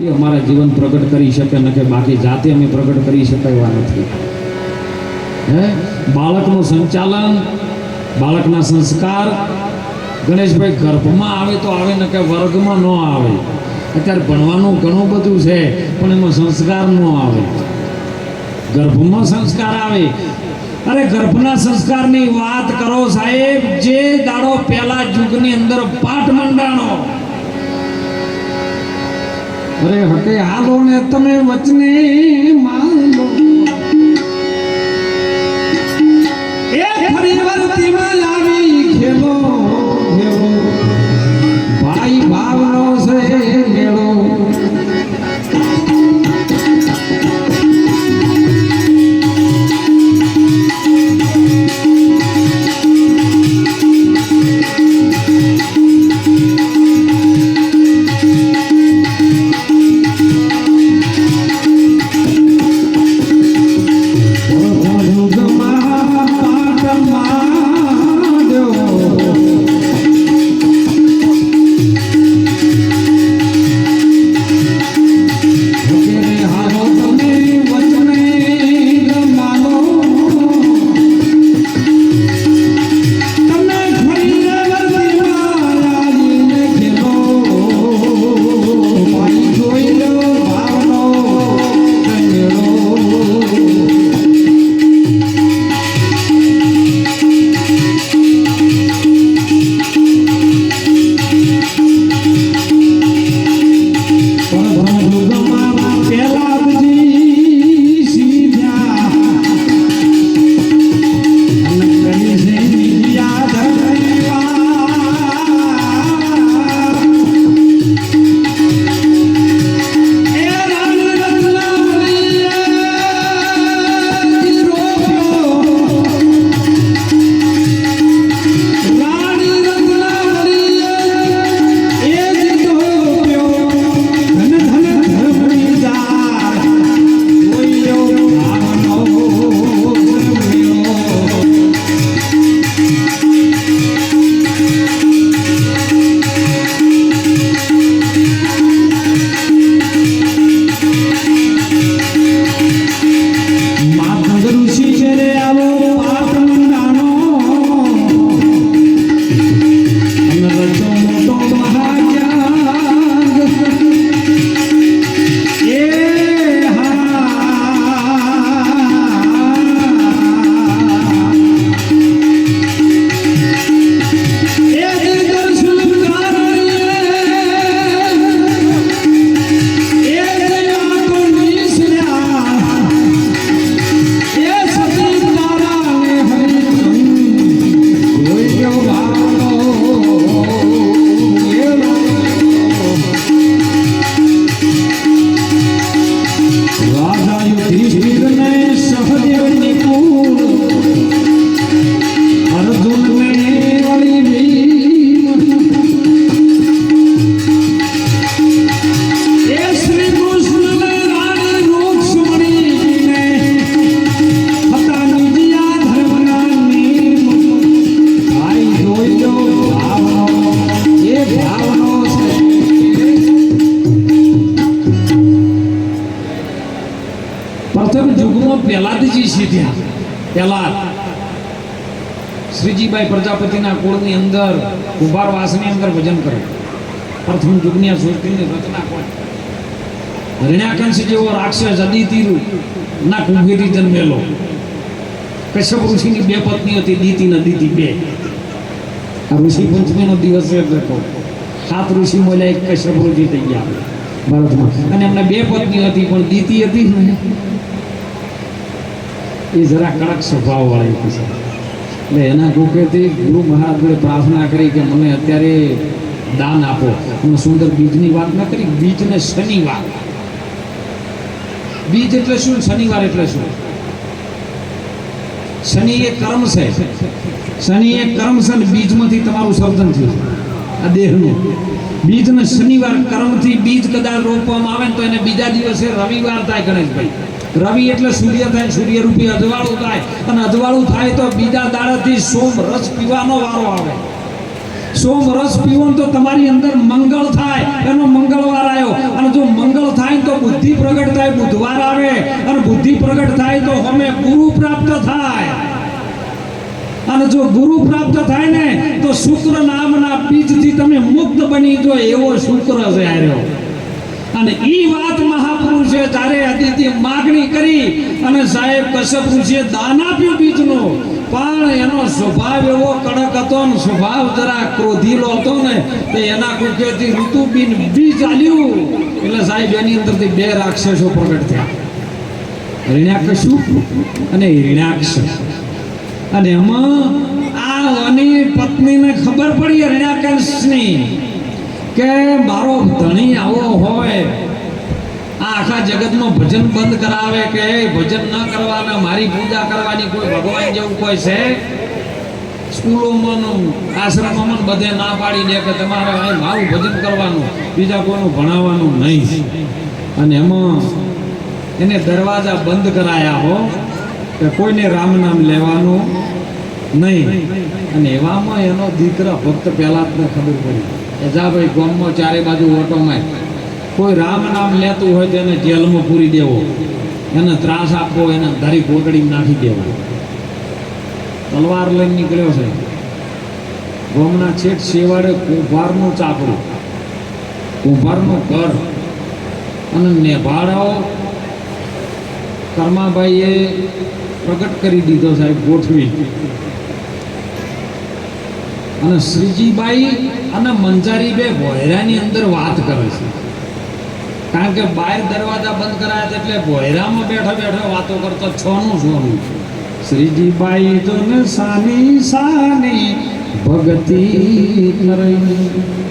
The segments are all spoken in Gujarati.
એ અમારા જીવન પ્રગટ કરી શકે ન બાકી જાતે અમે પ્રગટ કરી શકાય નથી. હે? બાળકનું સંચાલન, બાળકના સંસ્કાર. ગણેશભાઈ ગર્ભમાં આવે તો આવે ને કે વર્ગમાં ન આવે. અત્યારે ભણવાનું ઘણું બધું છે, પણ એમાં સંસ્કાર ન આવે. ગર્ભમાં સંસ્કાર આવે. અરે ગર્ભના સંસ્કારની વાત કરો સાહેબ, જે દાડો પહેલા યુગની અંદર પાઠ મંડાણો અરે હટે હાલો ને તમે વચને માલો એ ફરી વર્તીમાં આવી ખેલો ખેલો. ભાઈ ભાવનો છે મેળો. સીધ્યા શ્રીજીભાઈ પ્રજાપતિના કુળની અંદર કુંભારવાસની અંદર ભજન કરે. પ્રથમ યુગની આ સૃષ્ટિની રચના કોણ હરિણાકંશ જેવો રાક્ષસ અદિતિરુ ના કુંભેથી જન્મેલો. કશ્યપ ઋષિની બે પત્ની હતી, દીતિ ને દીતિ બે. આ ઋષિ પંચમીનો દિવસ છે સાત ઋષિ મળ્યા, એક કશ્યપ ઋષિ થઈ ગયા. ભારતમાં અને એમને બે પત્ની હતી, પણ દીતિ હતી ને એ જરા કડક સ્વભાવ વાળી હતી, સાહેબ. એટલે એના કુકેથી ગુરુ મહારાજે પ્રાર્થના કરી કે મને અત્યારે દાન આપો. હું સુંદર બીજની વાત ના કરી બીજને શનિવાર. બીજ એટલે શું? શનિવાર એટલે શું? શનિ એ કર્મ છે. શનિ એ કર્મ છે ને બીજમાંથી તમારું સર્જન થયું આ દેહનું. બીજને શનિવાર કર્મથી બીજ કદાચ રોપવામાં આવે ને તો એને બીજા દિવસે રવિવાર થાય ગણેશભાઈ. રવિ એટલે સૂર્ય થાય સૂર્ય રૂપી અજવાળું થાય. અને અજવાળું થાય તો બીજા દાડાથી સોમ રસ પીવાનો વારો આવે. સોમ રસ પીવો તો તમારી અંદર મંગળ થાય, એનો મંગળવાર આવ્યો. અને જો મંગળ થાય તો બુદ્ધિ પ્રગટ થાય, બુધવાર આવે. અને બુદ્ધિ પ્રગટ થાય તો અમે ગુરુ પ્રાપ્ત થાય. અને જો ગુરુ પ્રાપ્ત થાય ને, તો શુક્ર નામના બીજથી તમે મુક્ત બની જો એવો શુક્ર છે આવ્યો અને ઈ વાત મહાપુરુષે તારે અતિથિ માગણી કરી અને સાહેબ કશ્યપ ઋષિએ દાન આપ્યું બીજનો. પણ એનો સ્વભાવ એવો કડક હતો ને સ્વભાવ જરા ક્રોધીલો હતો ને, તે એના કુકેથી ઋતુબીન બી ચાલ્યું એટલે સાહેબ એની અંદરથી બે રાક્ષસો પ્રગટ થયા. હિરણ્યાક્ષુ અને હિરણ્યાક્ષ અને એમાં આ અની પત્નીને ખબર પડી હિરણ્યાકશની કે મારો ધણી આવો હોય, આ આખા જગતમાં ભજન બંધ કરાવે કે ભજન ન કરવાના, મારી પૂજા કરવાની કોઈ ભગવાન જેવું કોઈ છે? સ્કૂલોમાં આશ્રમોમાં બધે ના પાડી દે કે તમારે મારું ભજન કરવાનું, બીજા કોઈનું ભણાવવાનું નહીં. અને એમાં એને દરવાજા બંધ કરાયા હો, કે કોઈને રામ નામ લેવાનું નહીં. અને એવામાં એનો દીકરા ભક્ત પહેલાં જ ખબર પડી. કે જા ભાઈ ગામમાં ચારે બાજુ ઓટોમાં કોઈ રામ નામ લેતું હોય તો એને જેલમાં પૂરી દેવો. એને ત્રાસ આપવો, એને ધરી કોટડી નાખી દેવો. તલવાર લઈને નીકળ્યો છે. ગોમના છેક શેવાડે કુંભારનું ચાકડું કુંભારનું ઘર અને નેભાળાઓ કર્માભાઈએ પ્રગટ કરી દીધો સાહેબ ગોઠવી. અને શ્રીજીબાઈ અને મંજારી બે ભોયરાની અંદર વાત કરે છે. કારણ કે બહાર દરવાજા બંધ કરાયા એટલે ભોયરામાં બેઠો બેઠો વાતો કરતા છોનું છોનું. શ્રીજીબાઈ તો ને સાની સાની ભક્તિ કરે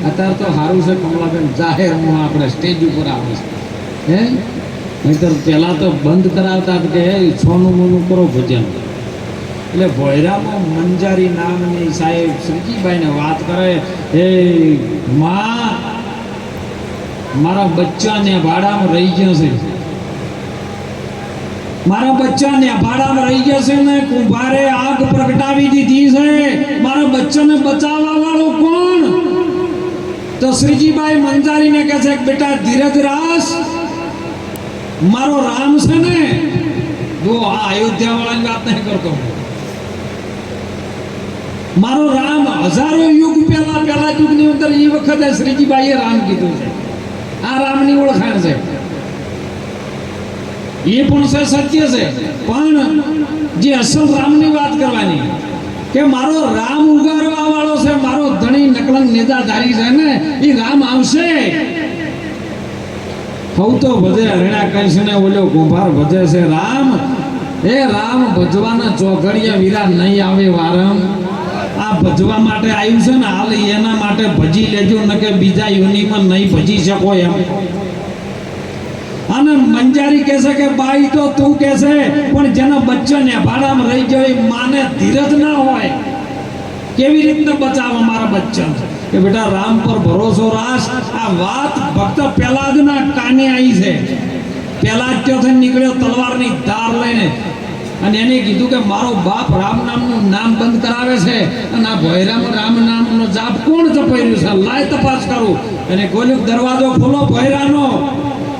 અત્યારે તો સારું છે કમલાબેન જાહેરમાં આપણે સ્ટેજ ઉપર આવે છે. હે? નહીતર પહેલાં તો બંધ કરાવતા કે હે, છોનું મોનું કરો ભજન. એટલે ભોયરામાં મંજારી નામની સાહેબ શ્રીજીભાઈને વાત કરે હે માં, મારા બચ્ચાને ભાડામાં રહી ગયો છે. મારા બચ્ચાને ભાડામાં રહી ગયા છે ને, કુંભારે આગ પ્રગટાવી દીધી છે. મારા બચ્ચાને બચાવવા વાળો કોણ? તો શ્રીજીભાઈ મંજારીને કહે છે, બેટા ધીરજ રાસ મારો રામ છે ને. જો આ અયોધ્યા વાળાની વાત નહીં કરતો. હું. મારો રામ, હજારો યુગ પહેલા પહેલા યુગની અંદર એ વખતે શ્રીજીભાઈએ રામ કીધું છે. આ રામની ઓળખાણ છે. એ પણ છે સત્ય છે. પણ જે અસલ રામની વાત કરવાની, કે મારો રામ ઉગારવા વાળો છે, મારો ધણી નકલંગ નેતાધારી છે ને એ રામ આવશે. હવ તો ભજે હરણા કહીશ ને ઓલો કુંભાર ભજે છે, રામ એ રામ, ભજવાના ચોઘડિયા વીરા નહીં આવે વારમ આ ભજવા માટે આવ્યું છે ને, હાલ એના માટે ભજી લેજો, ન કે બીજા યુનિમાં નહીં ભજી શકો એમ. અને મંજારી કહેશે કે, બાઈ, તો તું કહેશે, પણ જેના બચ્ચાને ભાડામાં રહી ગયો માને ધીરજ ના હોય. કેવી રીતે બચાવવા મારા બચ્ચા? કે બેટા, રામ પર ભરોસો રાખ. આ વાત ભક્ત પહેલા જ ના કાને આવી છે. પહેલા જ ત્યાંથી નીકળ્યો તલવારની ધાર લઈને. અને એને કીધું કે મારો બાપ રામ નામનું નામ બંધ કરાવે છે અને આ ભોયરામ રામ નામનો જાપ કોણ જપાઈ છે? લાય તપાસ કરું. અને ગોલિક દરવાજો ખોલો ભૈરાનો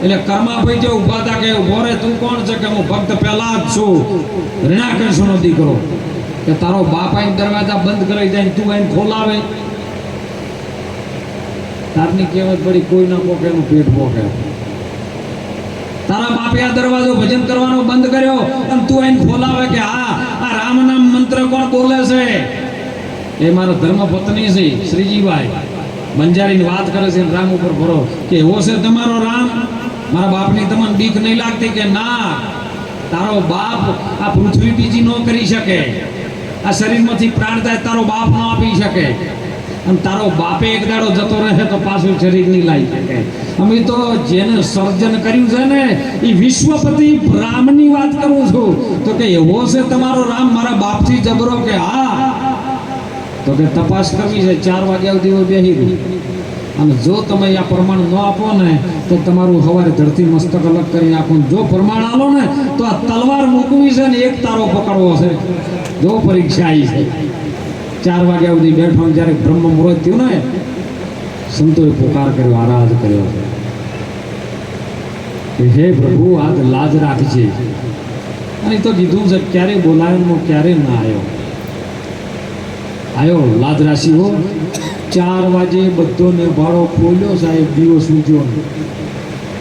એટલે કર્માભાઈ જે ઊભા હતા કે, ઊભો રે, તું કોણ છે? કે, હું ભક્ત પહેલા જ છું. ઋણાકર્ષણનો દીકરો કે, તારો બાપ આઈને દરવાજા બંધ કરી જાય તું આઈને ખોલાવે. તારની કહેવત પડી કોઈ ના પોકે, એનું પેટ પોકે. તારા બાપે આ દરવાજો ભજન કરવાનો બંધ કર્યો અને તું એને ખોલાવે કે હા, આ રામ નામ મંત્ર કોણ બોલે છે? એ મારો ધર્મ પત્ની છે, શ્રીજીભાઈ. બંજારીની વાત કરે છે રામ ઉપર ભરો કે એવો છે તમારો રામ? મારા બાપની તમને બીક નહીં લાગતી કે ના? તારો બાપ આ પૃથ્વી બીજી ન કરી શકે. આ શરીરમાંથી પ્રાણ થાય તારો બાપ ન આપી શકે. અને તારો બાપે એક દાડો જતો રહે તો પાછું શરીર નહીં લાવી શકે અમે તો જેને સર્જન કર્યું છે ને એ વિશ્વપતિ રામની વાત કરું છું. તો કે એવો છે તમારો રામ, મારા બાપથી જબરો કે હા? તો કે તપાસ કરવી છે, ચાર વાગ્યા સુધી હું બેસી ગયું અને જો તમે આ પ્રમાણ ન આપો ને, તો તમારું સવારે ધરતી મસ્તક અલગ કરી નાખો. જો પ્રમાણ આલો ને, તો આ તલવાર મૂકવી છે ને, એક તારો પકડવો છે. જો પરીક્ષા આવી છે. ચાર વાગ્યા સુધી બેઠો જ્યારે બ્રહ્મ મુહૂર્ત થયું ને, સંતોએ પુકાર કર્યો, આરાધ કર્યો. કે હે પ્રભુ, આજ લાજ રાખજે. અને તો કીધું છે, ક્યારે બોલાયો ને ક્યારે ના આવ્યો આવ્યો લાજ રાશિ હો. ચાર વાગે બધો નેભાળો ખોલ્યો સાહેબ દીવો સૂજ્યો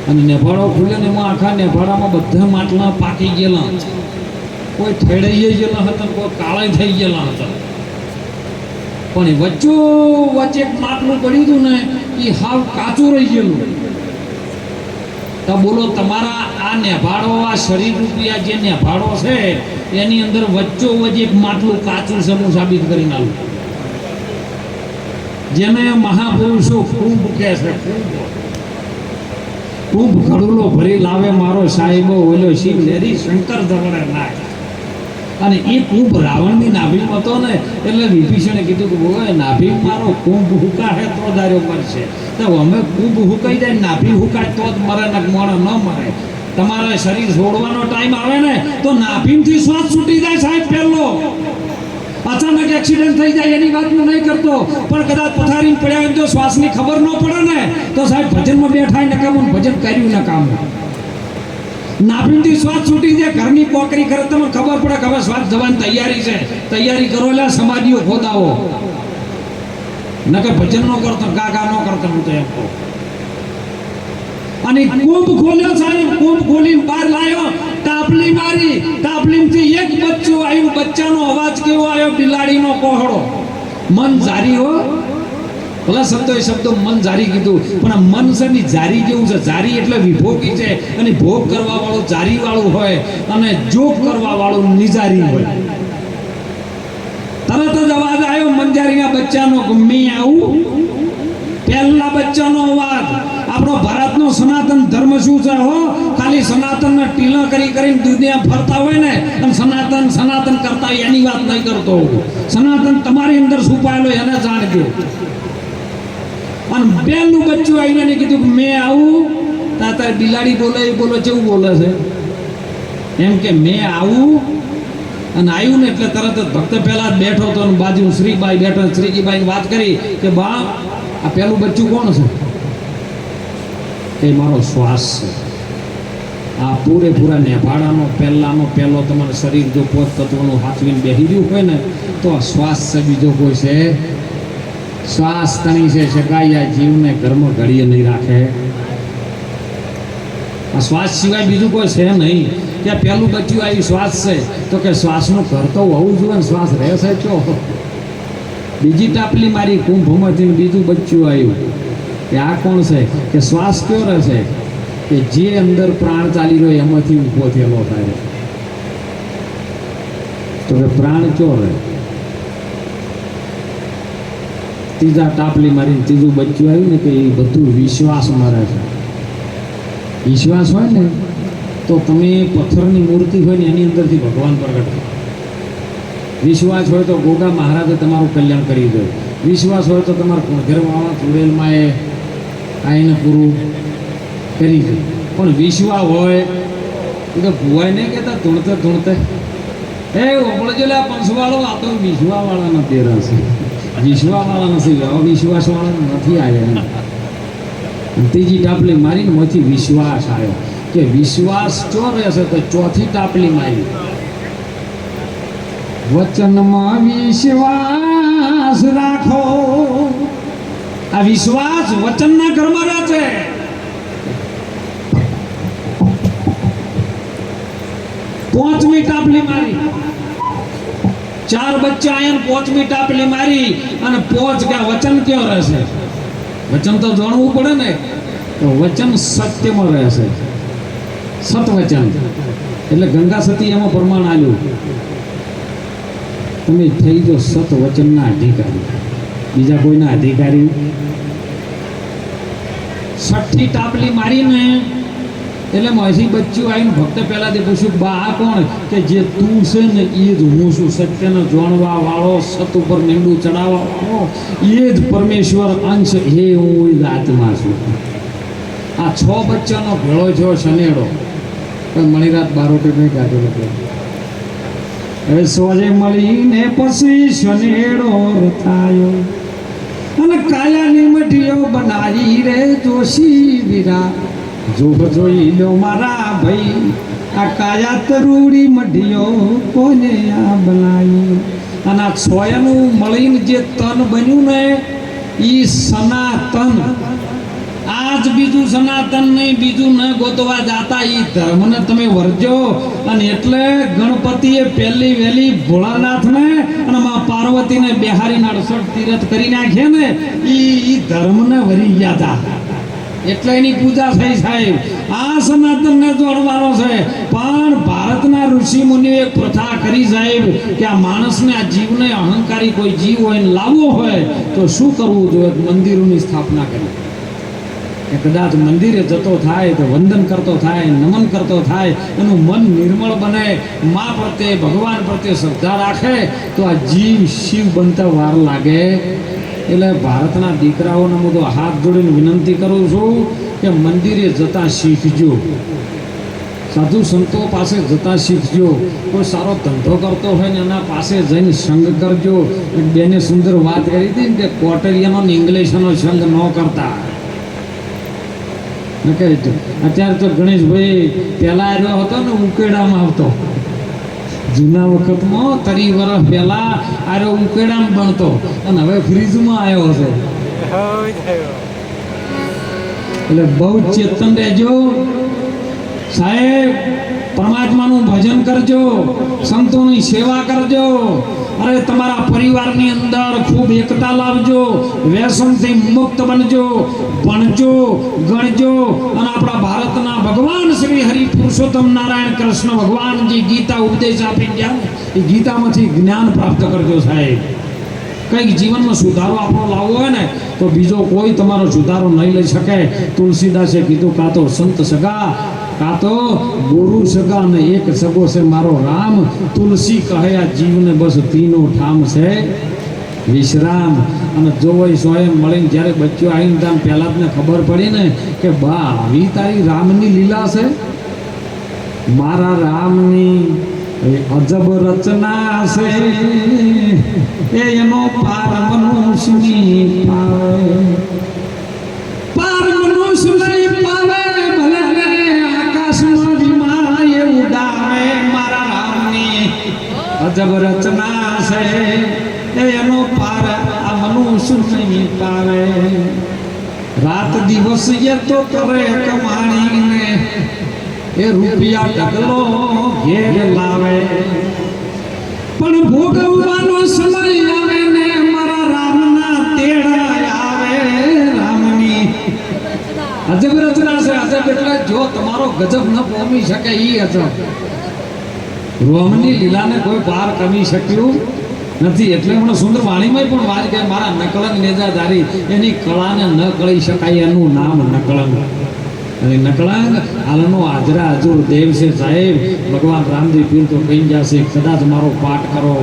અને નેભાળો ખુલ્યો ને એમાં આખા નેભાળામાં બધા માટલા પાકી ગયેલા. કોઈ ઠેડાઈ ગયેલા હતા કોઈ કાળા થઈ ગયેલા હતા. પણ વચ્ચો વચ્ચે માટલું પડ્યું હતું ને, એ હાવ કાચું રહી ગયેલું. તો બોલો, તમારા આ નેભાળો, આ શરીર રૂપી આ જે નેભાળો છે, એની અંદર વચ્ચો વચ્ચે એક માટલું કાચું છે હું સાબિત કરી નાખું જેને મહાપુરુષો ખૂબ કહે છે, ખૂબ. ઘડુલો ભરી લાવે મારો સાહેબો, ઓલો શિવ શંકર ધવળે નાય. અને એ કુંભ રાવણની નાભીમ હતો ને, એટલે વિભીષણે કીધું કે બોલો નાભી મારો કુંભ હુકાશે તો દાર્યો મરશે. તો અમે કુંભ હુકાઈ જાય નાભી હુકાય તો જ મરે ને મોણ ન મરે. તમારે શરીર છોડવાનો ટાઈમ આવે ને, તો નાભીમથી શ્વાસ છૂટી જાય સાહેબ પહેલો. અચાનક એક્સિડન્ટ થઈ જાય એની વાત હું નહીં કરતો. પણ કદાચ પથારી પડ્યા હોય તો શ્વાસની ખબર ન પડે ને, તો સાહેબ ભજનમાં બેઠા ને કામ, ભજન કર્યું ને કામ. નાભીમથી શ્વાસ છૂટી જાય ઘરની પોકરી કરે. તમને ખબર પડે કે હવે શ્વાસ જવાની તૈયારી છે. તૈયારી કરો એટલે સમાધિઓ ખોદાવો નકર ભજન નો કરતો ગા ગા ન કરતો હું તો એમ કહું. અને કુંભ ખોલ્યો સાહેબ કુંભ ખોલી બહાર લાયો. તાપલી મારી તાપલીમાંથી એક બચ્ચું આવ્યું. બચ્ચાનો અવાજ કેવો આવ્યો? બિલાડીનો કોહળો મન જારી હો. ભલા શબ્દો એ શબ્દો મન જારી કીધું, પણ આ મન છે ને જારી જેવું છે. જારી એટલે વિભોગી છે અને ભોગ કરવા વાળો જારી વાળો હોય અને જોગ કરવા વાળો નિજારી હોય. તરત જ અવાજ આવ્યો મંજારીના બચ્ચાનો કે મેં આવું? પહેલા બચ્ચાનો અવાજ, આપણો ભારતનો સનાતન ધર્મ શું છે હો? ખાલી સનાતન ટીલા કરી કરીને દુનિયા ફરતા હોય ને, અને સનાતન સનાતન કરતા એની વાત નહીં કરતો સનાતન તમારી અંદર છુપાયેલો એને જાણજો. અને પહેલું બચ્ચું આવીને એને કીધું કે મેં આવું. તા તાર બિલાડી બોલે, એ બોલે, જેવું બોલે છે. એમ કે મેં આવું. અને આવ્યું ને એટલે તરત જ ભક્ત પહેલાં જ બેઠો હતો અને બાજુ શ્રીબાઈ બેઠો શ્રીજીબાઈ વાત કરી કે, બા, આ પહેલું બચ્ચું કોણ છે? એ મારો શ્વાસ છે. આ પૂરેપૂરા નેભાડાનો, પહેલાનો, પહેલો તમારું શરીર જો પોત તત્વનું હાથવીને બેસી ગયું હોય ને, તો આ શ્વાસ છે બીજો કોઈ છે શ્વાસ તણી છે શકાય જીવને ઘરમાં ઘડીએ નહીં રાખે. આ શ્વાસ સિવાય બીજું કોઈ છે નહીં. કે પહેલું બચ્યું આવી શ્વાસ છે. તો કે શ્વાસનું ઘર હોવું જોઈએ ને શ્વાસ રહેશે ચો. બીજી ટાપલી મારી કુંભમાંથી બીજું બચ્યું આવ્યું. કે આ કોણ છે? કે શ્વાસ કયો રહેશે કે જે અંદર પ્રાણ ચાલી રહ્યો એમાંથી ઊભો થયેલો થાય. તો કે પ્રાણ કયો રહે? ત્રીજા ટાપલી મારીને ત્રીજું બચ્યું આવ્યું ને કે એ બધું વિશ્વાસ મારે છે. વિશ્વાસ હોય ને તો તમે પથ્થરની મૂર્તિ હોય ને એની અંદરથી ભગવાન પ્રગટ થાય. વિશ્વાસ હોય તો ગોગા મહારાજે તમારું કલ્યાણ કરી દે. વિશ્વાસ હોય તો તમારા કુળઘરવાળા ચુડેલમાં એ આઈને પૂરું કરી દે. પણ વિશ્વા હોય, એ તો ભુવાય નહીં કહેતા, ધૂણતે ધૂણતે. એ ઓપળજો લે આ પંચવાળો, આ તો વિશ્વાવાળાના તેરા છે. વિશ્વાવાળા નથી અવિશ્વાસવાળા નથી આવ્યા ત્રીજી ટાપલી મારીને માંથી વિશ્વાસ આવ્યો. કે વિશ્વાસ ચો રહેશે તો ચોથી ટાપલી મારી. વચનમાં વિશ્વાસ રાખો. આ વિશ્વાસ વચનના ઘરમાં રહે છે. પાંચમી ટાપલી મારી. ચાર બચ્ચા આયા પોચ પાંચમી ટાપલી મારી અને પોચ કે વચન કયો રહેશે? વચન તો જાણવું પડે ને, તો વચન સત્યમાં રહેશે. સતવચન. એટલે ગંગા સતી એમાં પ્રમાણ આવ્યું તમે થઈ જો સત વચનના અધિકારી. બીજા કોઈના અધિકારી? છઠ્ઠી ટાપલી મારીને એટલે માસી બચ્ચું આવીને ભક્ત પહેલાથી પૂછ્યું બા, આ કોણ કે જે તું છે ને એ જ હું છું. સત્યને જાણવા વાળો, સત ઉપર નીંડું ચડાવવા વાળો, એ જ પરમેશ્વર અંશ. હે હું જ આત્મા છું. આ છ બચ્ચાનો ભેળો થયો શનેડો. પણ મણિરાત બારોટી નહીં કાઢેલો હવે સોજે મળીને પછી શનેડો રથાયો. અને કાયા મઢીઓ બનાવી રે જોશી વીરા જો જોઈ લો મારા ભાઈ. આ કાયા તરૂડી મઢિયો કોને આ બનાવી? અને આ છોયાનું મળીને જે તન બન્યું ને એ સનાતન. આજ બીજું સનાતન નહીં, બીજું ન ગોતવા જાતા એ ધર્મને તમે વર્જો. અને એટલે ગણપતિએ પહેલી વહેલી ભોળાનાથને અને મા પાર્વતીને બિહારીના અડસઠ તીરથ કરી નાખ્યા ને એ ધર્મને વરી ગયા હતા એટલે એની પૂજા થઈ સાહેબ. આ સનાતનને જોડવાનો છે. પણ ભારતના ઋષિ મુનિઓએ એક પ્રથા કરી સાહેબ કે આ માણસને, આ જીવને અહંકારી કોઈ જીવ હોય લાવવો હોય તો શું કરવું જોઈએ મંદિરોની સ્થાપના કરી? કે કદાચ મંદિરે જતો થાય તો વંદન કરતો થાય, નમન કરતો થાય, એનું મન નિર્મળ બને, મા પ્રત્યે ભગવાન પ્રત્યે શ્રદ્ધા રાખે, તો આ જીવ શિવ બનતા વાર લાગે. એટલે ભારતના દીકરાઓને હું તો હાથ જોડીને વિનંતી કરું છું કે મંદિરે જતા શીખજો. સાધુ સંતો પાસે જતા શીખજો. કોઈ સારો ધંધો કરતો હોય ને એના પાસે જઈને સંગ કરજો. બેને સુંદર વાત કરી હતી ને કે કોટરિયાનો ને ઇંગ્લિશનો સંગ ન કરતા. અત્યારે તો ગણેશભાઈ પહેલાં આવ્યો હતો ને ઉકેડામાં આવતો. જૂના વખતમાં તરી વર્ષ પહેલા આરો ઉકેડામાં બનતો. અને હવે ફ્રીજમાં આવ્યો છે. એટલે બહુ ચેતન રહેજો. સાહેબ પરમાત્માનું ભજન કરજો. સંતોની સેવા કરજો. અરે તમારા પરિવારની અંદર ખૂબ એકતા લાવજો, વ્યસનથી મુક્ત બનજો, ભણજો, ગણજો અને આપણા ભારતના ભગવાન શ્રી હરિ પુરુષોત્તમ નારાયણ કૃષ્ણ ભગવાન જે ગીતા ઉપદેશ આપી ગયા એ ગીતામાંથી જ્ઞાન પ્રાપ્ત કરજો સાહેબ. કંઈક જીવનમાં સુધારો આપણો લાવવો હોય ને, તો બીજો કોઈ તમારો સુધારો નહીં લઈ શકે. તુલસીદાસે કીધું, કાં તો સંત સગા કાં તો ગુરુ સગા ને એક સગો છે મારો રામ. તુલસી કહે આ જીવને બસ તીનો ઠામ છે. વિશ્રામ. અને જોવાય સોયમ મળીને જ્યારે બચ્યો આવીને ત્યાં પહેલાં જ ને ખબર પડી ને કે બા, આવી તારી રામની લીલા છે? મારા રામની અજબ રચના છે. એ એનો પાર મનુષ્યની પાર. મનુષ્ય નહીં વિમાન એ ઉડાવે મારા રામની અજબ રચના છે એ એનો પાર આ મનુષ્ય નહીં પાવે રાત દિવસ એ તો કરે કમાણીને એ રૂપિયા ઢગલો ઘેર લાવે પણ ભોગવવાનો સમય આવે ને મારા રામના તેડા આવે રામની અજબ રચના છે. અજબ એટલે જો તમારો ગજબ ન પહોંચી શકે એ અજબ રોમની લીલાને કોઈ પાર કરી શક્યું નથી. એટલે હમણાં સુંદર વાણીમાં પણ વાત કે મારા નકલંગ નેજાધારી, એની કળાને ન કળી શકાય એનું નામ નકલંગ અને નકળાંગ હાલનો હાજરા હજુર દેવ છે સાહેબ. ભગવાન રામદેવ પીર તો કહી જશે, કદાચ મારો પાઠ કરો.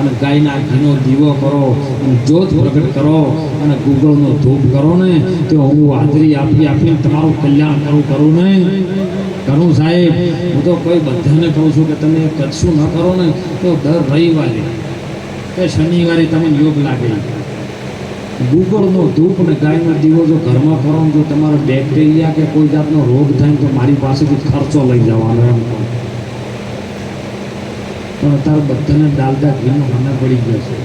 અને ગાયના ઘીનો દીવો કરો અને જોત પ્રગટ કરો અને ગૂગળનો ધૂપ કરો ને, તો હું હાજરી આપી આપીને તમારું કલ્યાણ કરું કરું ને. કરું સાહેબ, હું તો કોઈ બધાને કહું છું કે તમે કશું ન કરો ને, તો દર રવિવારે કે શનિવારે તમને યોગ લાગે. ગુગળનો ધૂપ ને ગાયનો દીવો જો ઘરમાં કરો જો તમારો બેક્ટેરિયા કે કોઈ જાતનો રોગ થાય તો મારી પાસેથી ખર્ચો લઈ જવાનો એમ કહું. પણ અત્યારે બધાને ડાલતા ઘીનો મને પડી ગયો છે.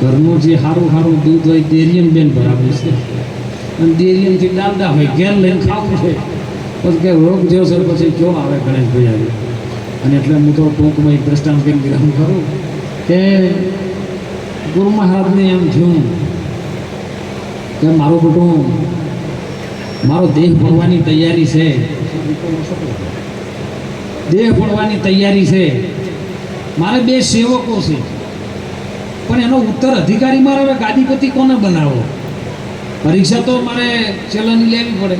ઘરનું જે સારું સારું દૂધ હોય ડેરિયન બેન બરાબર છે. અને ડેરિયનથી ડાલતા હોય, ઘેર લઈને ખાવું છે પછી કે રોગ જેવો છે, પછી ક્યો આવે ગણેશભાઈ આવે. અને એટલે હું તો ટૂંકમાં એક દ્રષ્ટાંત કરીને ગ્રહણ કરું કે ગુરુ મહારાજને એમ થયું કે મારું બધું મારો દેહ ભરવાની તૈયારી છે. દેહ ફોડવાની તૈયારી છે. મારે બે સેવકો છે. પણ એનો ઉત્તર અધિકારી મારે હવે ગાદીપતિ કોને બનાવો પરીક્ષા તો મારે ચલની લેવી પડે.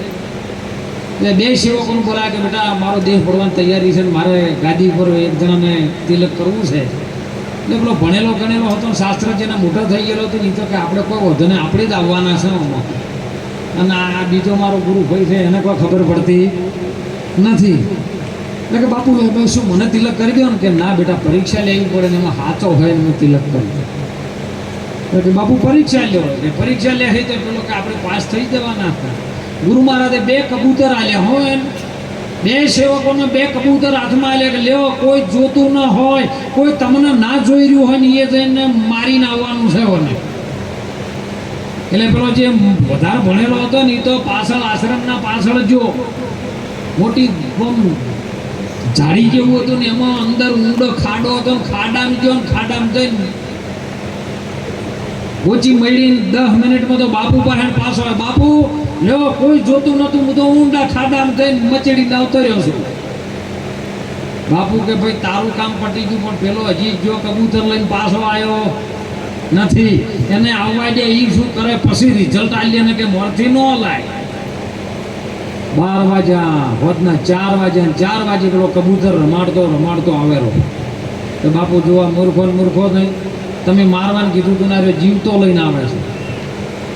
એટલે બે સેવકોને બોલાવે કે બેટા, મારો દેહ ફોડવાની તૈયારી છે મારે ગાદી પર એક જણાને તિલક કરવું છે. એટલે પેલો ભણેલો ગણેલો હતો શાસ્ત્ર જેને મોટો થઈ ગયેલો હતો એ તો કે આપણે કોઈ વધને આપણે જ આવવાના છે અને આ બીજો મારો ગુરુ ભાઈ છે, એને કોઈ ખબર પડતી નથી. એટલે કે બાપુ, હવે શું મને તિલક કરી દો ને કે ના બેટા, પરીક્ષા લેવી પડે ને એમાં હાથો હોય ને તિલક કરી એટલે કે બાપુ, પરીક્ષા લ્યો એટલે પરીક્ષા લે તો પેલો કે આપણે પાસ થઈ જવાના હતા. ગુરુ મહારાજે બે કબૂતર આલ્યા હોય બે સેવકોને બે કબૂતર હાથમાં આલ્યા કે લ્યો કોઈ જોતું ન હોય, કોઈ તમને ના જોઈ રહ્યું હોય ને એ જઈને મારીને આવવાનું છે ઓને. એટલે પેલો જે વધારે ભણેલો હતો ને એ તો પાછળ આશ્રમના પાછળ જો મોટી ઝાડી જેવું હતું ને એમાં અંદર ઊંડો ખાડો હતો, ખાડામાં ગયો ખાડામાં જઈને ઓછી મળી દસ મિનિટમાં તો બાપુ પાસે પાછો આવ્યો. બાપુ લેવો કોઈ જોતું નતું હું તો ઊંડા ખાડામાં જઈને મચડીને આવતો રહ્યો છું. બાપુ કે ભાઈ, તારું કામ પટી ગયું, પણ પેલો હજી જો કબૂતર લઈને પાછો આવ્યો નથી. એને આવવા દે એ શું કરે? પછી રિઝલ્ટ આલ્યા ને કે મોરથી ન લાય. બાર વાગ્યા, હોદના ચાર વાગ્યા ચાર વાગે પેલો કબૂતર રમાડતો રમાડતો આવેલો. તો બાપુ જોવા મૂર્ખો મૂર્ખો નહીં તમે મારવાનું કીધું તું ના જીવતો લઈને આવે છે.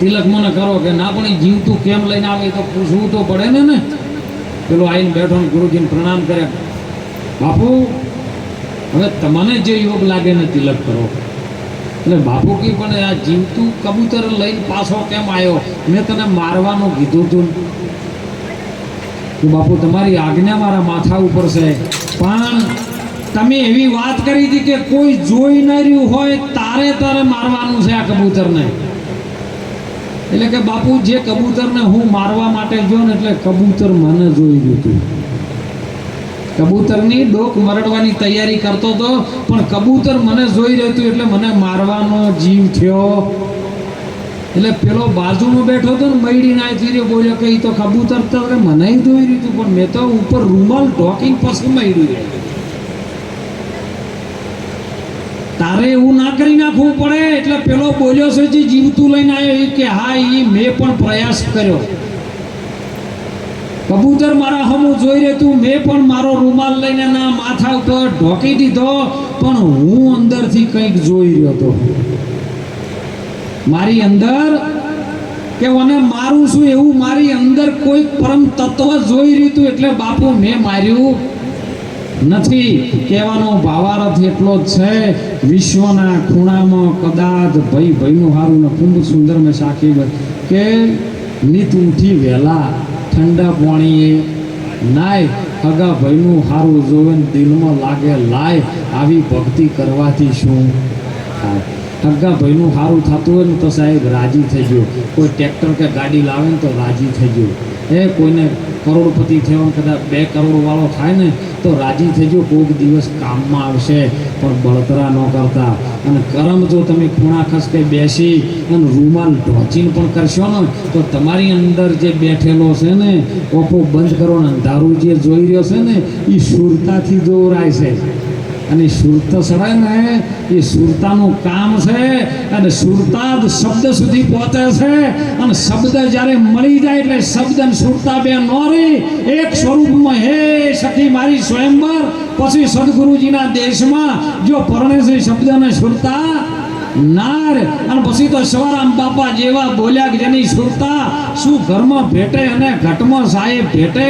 તિલક, મને કરો કે ના, પણ જીવતું કેમ લઈને આવે તો પૂછવું તો પડે ને ને. પેલો આવીને બેઠો ગુરુજીને પ્રણામ કરે. બાપુ, હવે તમને જે યોગ લાગે ને તિલક કરો. એટલે બાપુ કી પણ આ જીવતું કબૂતર લઈને પાછો કેમ આવ્યો મેં તને મારવાનું કીધું તું. કે બાપુ, તમારી આજ્ઞા મારા માથા ઉપર છે. પણ તમે એવી વાત કરી હતી કે કોઈ જોઈ ન રહ્યું હોય, તારે તારે મારવાનું છે આ કબૂતરને. એટલે કે બાપુ, જે કબૂતરને હું મારવા માટે ગયો ને એટલે કબૂતર મને જોઈ ગયું હતું. કબૂતરની ડોક મરડવાની તૈયારી કરતો હતો, પણ કબૂતર મને જોઈ રહ્યું હતું એટલે મને મારવાનો જીવ થયો. એટલે પેલો બાજુમાં બેઠો હતો ને, મૈડી ના થઈ બોલ્યો કે તો કબૂતર તો મને ધોઈ રહ્યું પણ મેં તો ઉપર રૂમાલ ટોકિંગ પછી મૈડ્યું તારે એવું ના કરી નાખવું પડે, એટલે પેલો બોલ્યો છે જે જીવતું લઈને આવ્યો એ કે હા એ મેં પણ પ્રયાસ કર્યો. કબૂતર મારા હમું જોઈ રહેતું મેં પણ મારો રૂમાલ લઈને ના માથા ઉપર ઢોકી દીધો, પણ હું અંદરથી કંઈક જોઈ રહ્યો હતો. મારી અંદર કે મને મારું છું એવું? મારી અંદર કોઈ પરમ તત્વ જોઈ રહ્યું એટલે બાપુ મેં માર્યું નથી. કહેવાનો ભાવાર્થ એટલો જ છે, વિશ્વના ખૂણામાં કદાચ ભાઈ ભાઈનું હારું ને ખૂબ સુંદર મેં સાખી કે નીત ઉઠી વહેલા, ઠંડા પાણીએ નાય, હગા ભાઈનું હારું જોવે દિલમાં લાગે લાય, આવી ભક્તિ કરવાથી શું થાય? હગા ભાઈનું સારું થતું હોય ને તો સાહેબ રાજી થઈ ગયો. કોઈ ટ્રેક્ટર કે ગાડી લાવે ને તો રાજી થઈ ગયો. એ કોઈને કરોડપતિ થયો કદાચ બે કરોડવાળો થાય ને તો રાજી થઈ ગયો, કોઈક દિવસ કામમાં આવશે. પણ બળતરા ન કરતા. અને કરમ જો તમે ખૂણા ખસકે બેસી અને રૂમાલ ઢોચીને પણ કરશો ને, તો તમારી અંદર જે બેઠેલો છે ને ઓખો બંધ કરો ને, અંધારું જે જોઈ રહ્યો છે ને એ સુરતાથી જોવરાય છે. અને સુરત સડે ને એ સુરતાનું કામ છે અને સુરતા શબ્દ સુધી પહોંચે છે અને શબ્દ જ્યારે મળી જાય એટલે શબ્દ અને સુરતા બે નો રહી એક સ્વરૂપમાં, હે સખી મારી સ્વયંવર પછી સદગુરુજીના દેશમાં, જો પરણે છે શબ્દ અને સુરતા નાર અને પછી તો સવારામ બાપા જેવા બોલ્યા કે જેની સુરતા શું ઘરમાં ભેટે અને ઘટમાં સાહેબ ભેટે?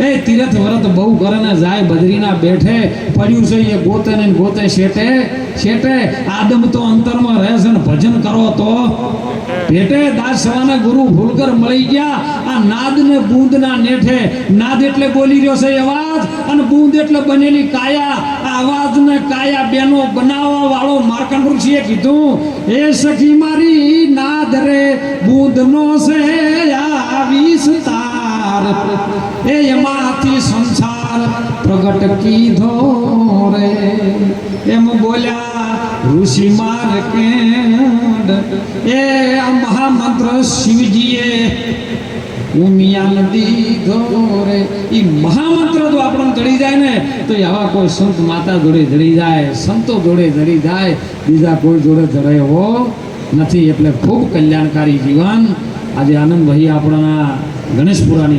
એ તીરથ વ્રત બહુ કરે ને જાય બદરીના બેઠે પડ્યું છે એ ગોતે ને ગોતે શેટે શેટે આદમ તો અંતરમાં રહે છે ને ભજન કરો તો. ભેટે દાસવાના ગુરુ ભૂલકર મળી ગયા. આ નાદ ને બૂંદ ના નેઠે. નાદ એટલે બોલી રહ્યો છે અવાજ અને બૂંદ એટલે બનેલી કાયા. આ અવાજ ને કાયા બેનો બનાવવા વાળો માર્કંડ ઋષિએ કીધું. એ સખી મારી, નાદ રે બૂંદ નો છે આ વિસ્તાર એ એમાંથી સંસાર પ્રગટ કીધો રે એમ બોલ્યા, ઋષિ માર્કેન્ડ એ આ મહામંત્ર શિવજીએ ઉમિયાન દીધો રે. એ મહામંત્ર જો આપણને ચડી જાય ને, તો આવા કોઈ સંત માતા જોડે જડી જાય, સંતો જોડે જડી જાય. બીજા કોઈ જોડે જડે એવો નથી. એટલે ખૂબ કલ્યાણકારી જીવન. આજે આનંદભાઈ આપણા ગણેશપુરાની